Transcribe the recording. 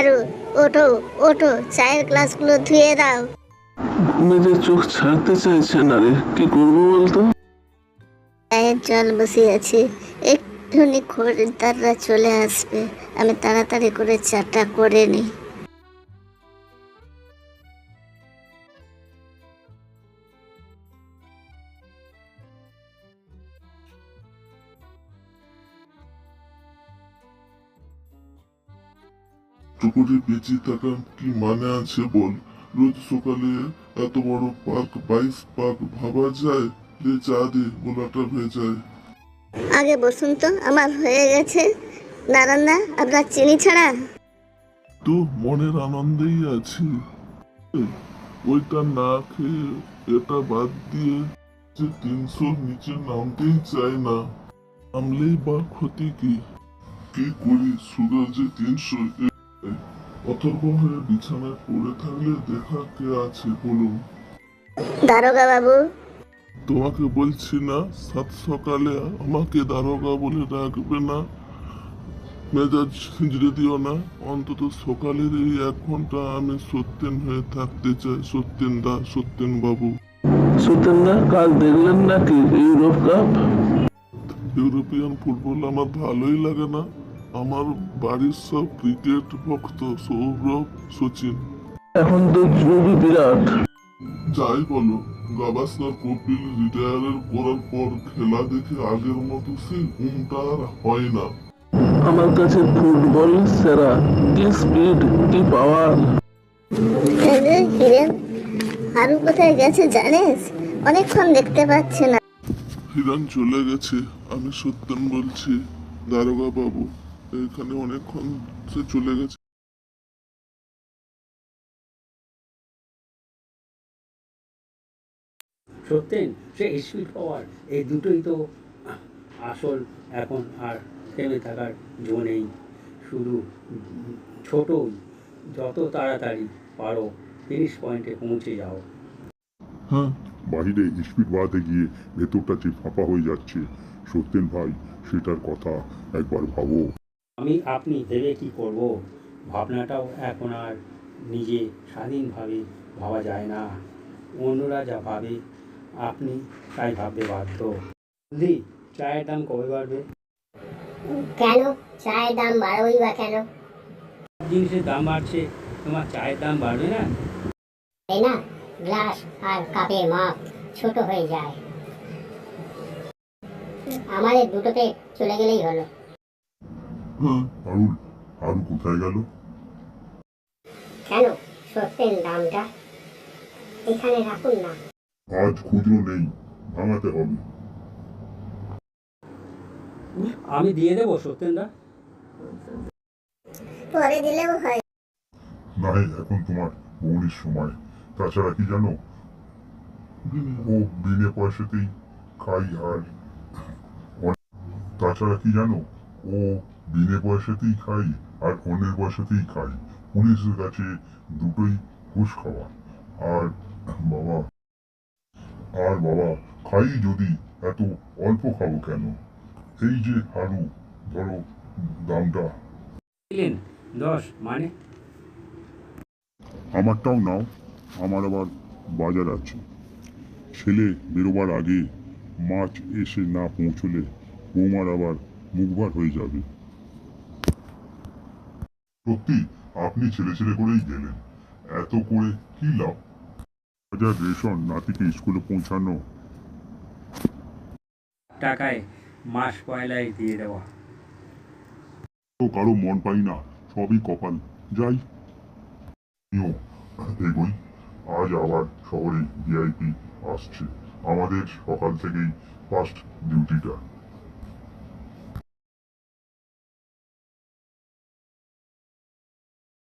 আরও ওঠো ওঠো চায়ের গ্লাসগুলো ধুয়ে দাও। মেয়েদের চোখ ছাড়তে চাইছে না রে কি করব বলতো? চায়ের জল বসিয়েছি একটুখানি খরিদ্দাররা চলে আসবে আমি তাড়াতাড়ি করে চাটা করে নিই। টুকুরে বেঁচে থাকার কি মানে আছে বল? রোজ সকালে এত বড় পার্ক বাইশ পার্ক ভাবা যায়? যে চা দে গোলাটা ভেজায় আগে বসুন তো আমার হয়ে গেছে। দাঁড়ান না আপনার চিনি ছাড়া। তো মনের আনন্দেই আছি। ওইটা না খেয়ে এটা বাদ দিয়ে যে তিনশোর নিচে নামতেই চাই না। নামলেই বা ক্ষতি কি? কি করি? সুগার যে তিনশো অথর্ব হয়ে বিছানায় পড়ে থাকলে দেখা কে আছে বলুন? দারোগা বাবু তোমাকে বলছি না সাত সকালে আমাকে দারোগা বলে রাখবে না। মেজাজ খিঁচড়ে দিও না অন্তত সকালের এই এক ঘণ্টা আমি সত্যেন হয়ে থাকতে চাই। সত্যেন দা সত্যেন বাবু। সুতেন্দা কাল দেখলেন নাকি ইউরোপ কাপ ইউরোপিয়ান ফুটবল আমার ভালোই লাগে না। আমার বাড়ির সব ক্রিকেট ভক্ত সৌরভ সচিন। এখন তো জরুরি বিরাট। যাই বলো গাভাস্কার কপিল রিটায়ারের করার পর খেলা দেখে আগের মতো সেই ঘুমটা আর হয় না। আমার কাছে ফুটবল সেরা কি স্পিড কি পাওয়ার এই যে হিরেন হারু কোথায় গেছে জানিস? অনেকক্ষণ দেখতে পাচ্ছি না। হিরণ চলে গেছে আমি সত্যেন বলছি দারোগা বাবু এখানে অনেকক্ষণ সে চলে গেছে সত্যেন সে স্পিড পাওয়ার এই দুটোই তো আসল এখন আর থেমে থাকার জো নেই। শুধু ছোটই, যত তাড়াতাড়ি পারো ফিনিশ পয়েন্টে পৌঁছে যাও। হ্যাঁ বাহিরে স্পিড বাড়াতে গিয়ে ভেতরটা যে ফাঁপা হয়ে যাচ্ছে, সত্যেন ভাই, সেটার কথা একবার ভাবো। আমি আপনি ভেবে কি করব? ভাবনাটাও এখন আর নিজে স্বাধীনভাবে ভাবা যায় না। অন্যরা যা ভাবে আপনি তাই ভাবতে বাধ্য। দি চায়ের দাম কবে বাড়বে? কেন? চায়ের দাম বাড়বই বা কেন? জিনিসের দাম বাড়ছে তোমার চায়ের দাম বাড়বে না? তাই না? গ্লাস আর কাপের মাপ ছোট হয়ে যায়। আমাদের দুটোতে চলে গেলেই হলো। আরুল কোথায় গেল? কেন? দামটা এখানে রাখুন না। আজ খুচরো নেই ভাঙাতে হবে। আমি দিয়ে দেবো সত্যেনদা? পরে দিলেও হয়। নাই এখন তোমার বৌনির সময়। তাছাড়া কি জানো? ও বিনে পয়সাতেই খাই আর। তাছাড়া কি জানো? ও বিনে পয়সাতেই খাই আর অন্যের পয়সাতেই খাই। পুলিশের কাছে দুটোই ঘুষ খাওয়া। আর বাবা আর বাবা খাই যদি এত অল্প খাব কেন? এই যে হারু ধরো দামটা। দিলেন? দশ মানে? আমারটাও নাও আমার আবার বাজার আছে। ছেলে বেরোবার আগে মাছ এসে না পৌঁছলে বৌমার আবার মুখবার হয়ে যাবে। সত্যি আপনি ছেলে ছেলে করেই গেলেন। এত করে কি লাভ? বাজার রেশন নাতিকে স্কুলে পৌঁছানো। টাকায় মাস পয়লায় দিয়ে দেওয়া। তো কারও মন পাই না সবই কপাল। যাই। এগোই আজ আবার শহরে ভিআইপি আসছে। আমাদের সকাল থেকেই ফার্স্ট ডিউটিটা